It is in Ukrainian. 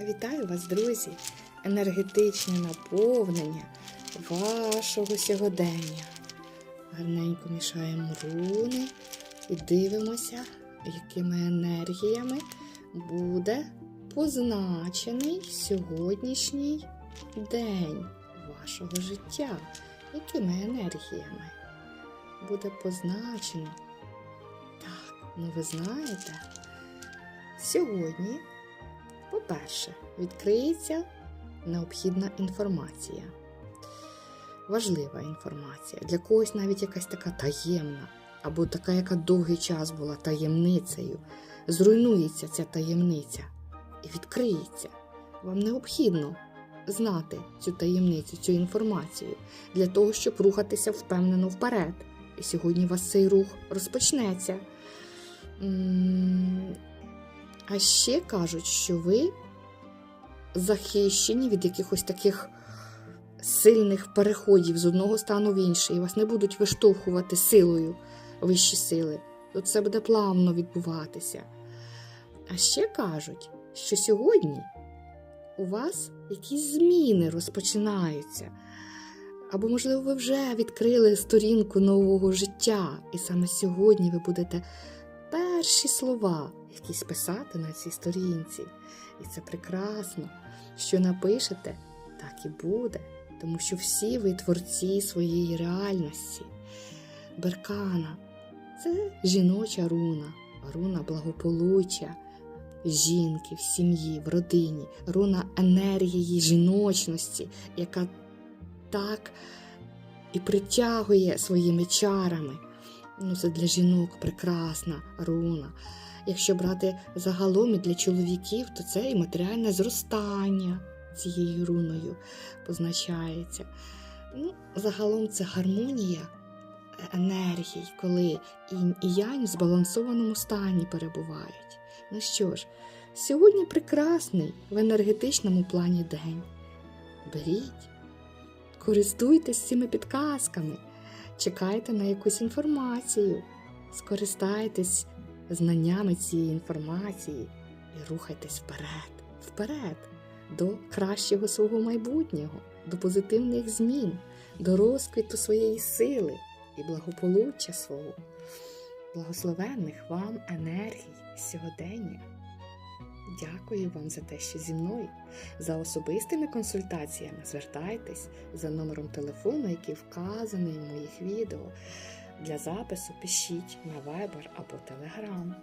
Вітаю вас, друзі! Енергетичне наповнення вашого сьогодення. Гарненько мішаємо руни і дивимося, якими енергіями буде позначений сьогоднішній день вашого життя. Якими енергіями буде позначено? Так, ну ви знаєте, сьогодні по-перше, відкриється необхідна інформація. Важлива інформація. Для когось навіть якась така таємна, або така, яка довгий час була таємницею. Зруйнується ця таємниця і відкриється. Вам необхідно знати цю таємницю, цю інформацію для того, щоб рухатися впевнено вперед. І сьогодні у вас цей рух розпочнеться. А ще кажуть, що ви захищені від якихось таких сильних переходів з одного стану в інший. І вас не будуть виштовхувати силою вищі сили. Тут це буде плавно відбуватися. А ще кажуть, що сьогодні у вас якісь зміни розпочинаються. Або, можливо, ви вже відкрили сторінку нового життя, і саме сьогодні ви будете перші слова якісь писати на цій сторінці. І це прекрасно. Що напишете, так і буде, тому що всі ви творці своєї реальності. Беркана це жіноча руна, руна благополуччя жінки в сім'ї, в родині, руна енергії жіночності, яка так і притягує своїми чарами. Ну, це для жінок прекрасна руна. Якщо брати загалом і для чоловіків, то це і матеріальне зростання цією руною позначається. Ну, загалом це гармонія енергій, коли інь і янь в збалансованому стані перебувають. Ну що ж, сьогодні прекрасний в енергетичному плані день. Беріть, користуйтесь цими підказками, чекайте на якусь інформацію, скористайтесь знаннями цієї інформації і рухайтесь вперед, вперед, до кращого свого майбутнього, до позитивних змін, до розквіту своєї сили і благополуччя свого, благословенних вам енергій сьогодення. Дякую вам за те, що зі мною. За особистими консультаціями звертайтесь за номером телефону, який вказаний в моїх відео. Для запису пишіть на Viber або Telegram.